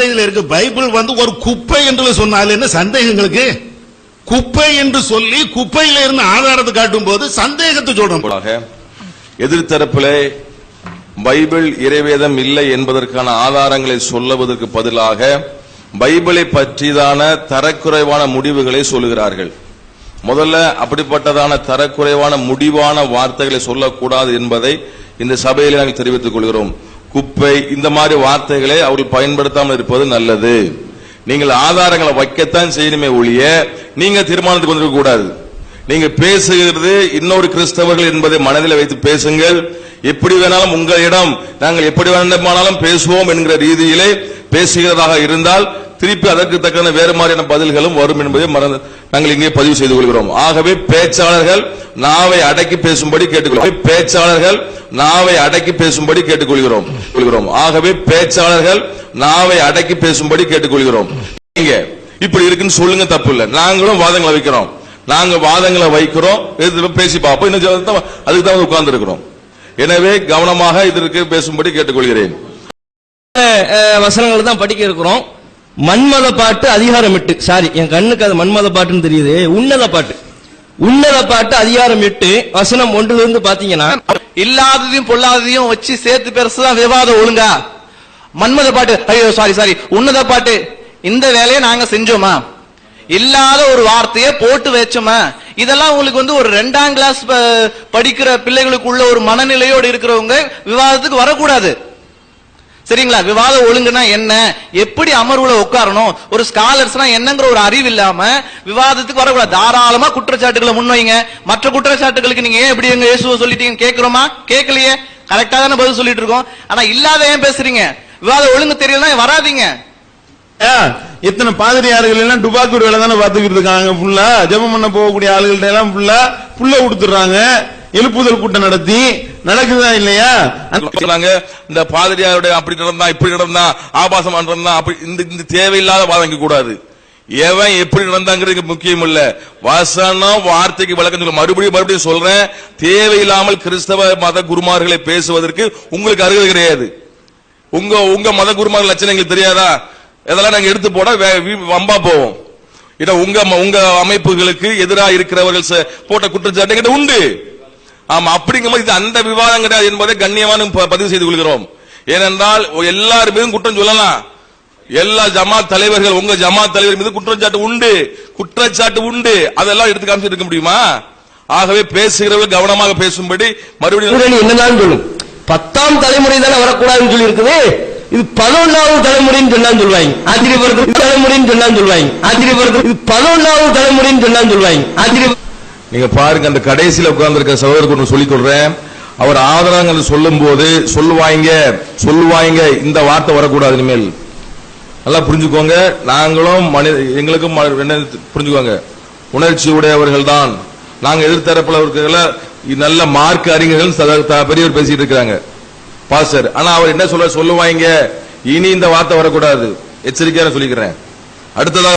சந்தேகத்தில் இருக்கு. பைபிள் வந்து ஒரு குப்பை என்று சொன்னால் என்ன சந்தேகங்களுக்கு குப்பை என்று சொல்லி குப்பையில இருந்து ஆதாரத்தை காட்டும் போது சந்தேகத்தை சொல்றோம். போலாக. எதிர்த்தரப்பிலே பைபிள் இறைவேதம் இல்லை என்பதற்கான ஆதாரங்களை சொல்லுவதற்கு பதிலாக பைபிளை பற்றிதான தரக்குறைவான முடிவுகளை சொல்லுகிறார்கள். முதல்ல அப்படிப்பட்டதான தரக்குறைவான முடிவான வார்த்தைகளை சொல்லக்கூடாது என்பதை இந்த சபையில் நாங்கள் தெரிவித்துக் கொள்கிறோம். குப்பை இந்த மாதிரி வார்த்தைகளை அவர்கள் பயன்படுத்தாமல் இருப்பது நல்லது. நீங்கள் ஆதாரங்களை வைக்கத்தான் செய்யணுமே ஒழிய நீங்க தீர்மானத்துக்கு வந்திருக்க கூடாது. நீங்க பேசுகிறது இன்னொரு கிறிஸ்தவர்கள் என்பதை மனதில் வைத்து பேசுங்கள். எப்படி வேணாலும் உங்களிடம் நாங்கள் எப்படி வேண்டுமானாலும் பேசுவோம் என்கிற ரீதியிலே பேசுகிறதாக இருந்தால் திருப்பி அதற்கு தக்கன வேறு மாதிரியான பதில்களும் வரும் என்பதை மறந்து நாங்கள் இங்கே பதிவு செய்து கொள்கிறோம். ஆகவே பேச்சாளர்கள் நாவை அடக்கி பேசும்படி கேட்டுக்கொள்கிறோம். பேச்சாளர்கள் நாவை அடக்கி பேசும்படி கேட்டுக்கொள்கிறோம். கொள்கிறோம். ஆகவே பேச்சாளர்கள் நாவை அடக்கி பேசும்படி கேட்டுக்கொள்கிறோம். நீங்க இப்படி இருக்குன்னு சொல்லுங்க தப்பு இல்லை. நாங்களும் வாதங்களை வைக்கிறோம். நாங்க வாதங்களை வைக்கிறோம். பேசி பார்ப்போம். இன்னும் தான் அதுக்கு தான் உட்கார்ந்து இருக்கிறோம் எனவே கவனமாக இதற்கு பேசும்படி கேட்டுக்கொள்கிறேன். அஹ், வசனங்களை தான் படிக்க இருக்கிறோம். மன்மத பாட்டு அதிகாரம் எட்டு சாரி என் கண்ணுக்கு அது மன்மத பாட்டுன்னு தெரியுது. உன்னத பாட்டு உன்னத பாட்டு அதிகாரம் எட்டு வசனம் ஒன்றுல இருந்து பாத்தீங்கன்னா இல்லாததையும் பொல்லாததையும் வச்சு சேர்த்து பெருசுதான் விவாதம் ஒழுங்கா. மன்மத பாட்டு ஐயோ சாரி சாரி உன்னத பாட்டு இந்த வேலையை நாங்க செஞ்சோமா? இல்லாத ஒரு வார்த்தையை போட்டு வச்சோமா? இதெல்லாம் உங்களுக்கு வந்து ஒரு ரெண்டாம் கிளாஸ் படிக்கிற பிள்ளைகளுக்குள்ள ஒரு மனநிலையோடு இருக்கிறவங்க விவாதத்துக்கு வரக்கூடாது. சரிங்களா? விவாத ஒழுங்குனா என்ன? எப்படி அமர்வுல உட்காரணும்? ஒரு ஸ்காலர்ஸ்னா என்னங்கிற ஒரு அறிவு இல்லாம விவாதத்துக்கு வரக்கூடாது. தாராளமா குற்றச்சாட்டுகளை முன்வைங்க. மற்ற குற்றச்சாட்டுகளுக்கு நீங்க ஏன் எப்படி எங்க இயேசுவை சொல்லிட்டீங்க கேக்குறோமா கேட்கலையே. கரெக்டா தானே பதில் சொல்லிட்டு இருக்கோம். ஆனா இல்லாத ஏன் பேசுறீங்க? விவாத ஒழுங்கு தெரியலன்னா வராதீங்க. ஆ, இத்தனை பாதிரியார்கள் எல்லாம் டுபாக்கூர் வேலை தானே பாத்துக்கிட்டு இருக்காங்க ஃபுல்லா ஜெபம் பண்ண போகக்கூடிய ஆளுகள்ட்ட எல்லாம் ஃபுல்லா புல்ல கொடுத்துறாங்க எழுப்புதல் கூட்டம் நடத்தி நடக்குதா இல்லையா? சொல்றாங்க இந்த பாதிரியாருடைய அப்படி நடந்தா இப்படி நடந்தா ஆபாசம் நடந்தா அப்படி இந்த தேவையில்லாத வாதம் இங்க கூடாது. எவன் எப்படி நடந்தாங்கிறது முக்கியம் இல்ல. வசனம் வார்த்தைக்கு விளக்கம் சொல்ல மறுபடியும் மறுபடியும் சொல்றேன். தேவையில்லாமல் கிறிஸ்தவ மத குருமார்களை பேசுவதற்கு உங்களுக்கு அருகதை கிடையாது. உங்க உங்க மத குருமார்கள் லட்சணம் எங்களுக்கு தெரியாதா? இதெல்லாம் நாங்க எடுத்து போட வம்பா போவோம். இத உங்க உங்க அமைப்புகளுக்கு எதிராக இருக்கிறவர்கள் போட்ட குற்றச்சாட்டு உண்டு. ஆமா அப்படிங்கும்போது இது அந்த விவாதம் கிடையாது என்பதை கண்ணியமான பதிவு செய்து கொள்கிறோம். ஏனென்றால் எல்லார் மீதும் குற்றம் சொல்லலாம். எல்லா ஜமாத் தலைவர்கள் உங்க ஜமாத் தலைவர் மீது குற்றச்சாட்டு உண்டு. குற்றச்சாட்டு உண்டு. அதெல்லாம் எடுத்து காமிச்சிட்டு இருக்க முடியுமா? ஆகவே பேசுகிறவர்கள் கவனமாக பேசும்படி மறுபடியும் என்னதான் சொல்லும்? பத்தாம் தலைமுறை தானே வரக்கூடாதுன்னு சொல்லி இருக்குது இது பதினொன்னாவது தலைமுறைன்னு சொன்னான்னு சொல்லுவாங்க இது தலைமுறைன்னு சொன்னான்னு சொல்லுவாங்க ஆச்சரியப்படுறது இது பதினொன்னாவது தலைமுறைன்னு சொன்னான்னு சொல்லுவாங்க ஆச்சரிய நீங்க பாருங்க அந்த கடைசியில் உட்கார்ந்துருக்க சகோதரருக்கு ஒன்று சொல்லிக் கொள்றேன் அவர் ஆதரங்கள் சொல்லும் போது சொல்லுவாங்க சொல்லுவாங்க இந்த வார்த்தை வரக்கூடாது இனிமேல். நல்லா புரிஞ்சுக்கோங்க. நாங்களும் மனித எங்களுக்கும் என்ன புரிஞ்சுக்கோங்க. உணர்ச்சி உடையவர்கள் தான். நாங்கள் எதிர்த்தரப்பில் இருக்கிற நல்ல மார்க் அறிஞர்கள் பெரியவர் பேசிட்டு இருக்கிறாங்க. பாஸ்டர் ஆனா அவர் என்ன சொல்ல சொல்லுவாங்க இனி இந்த வார்த்தை வரக்கூடாது. எச்சரிக்கையாக சொல்லிக்கிறேன். அடுத்ததாக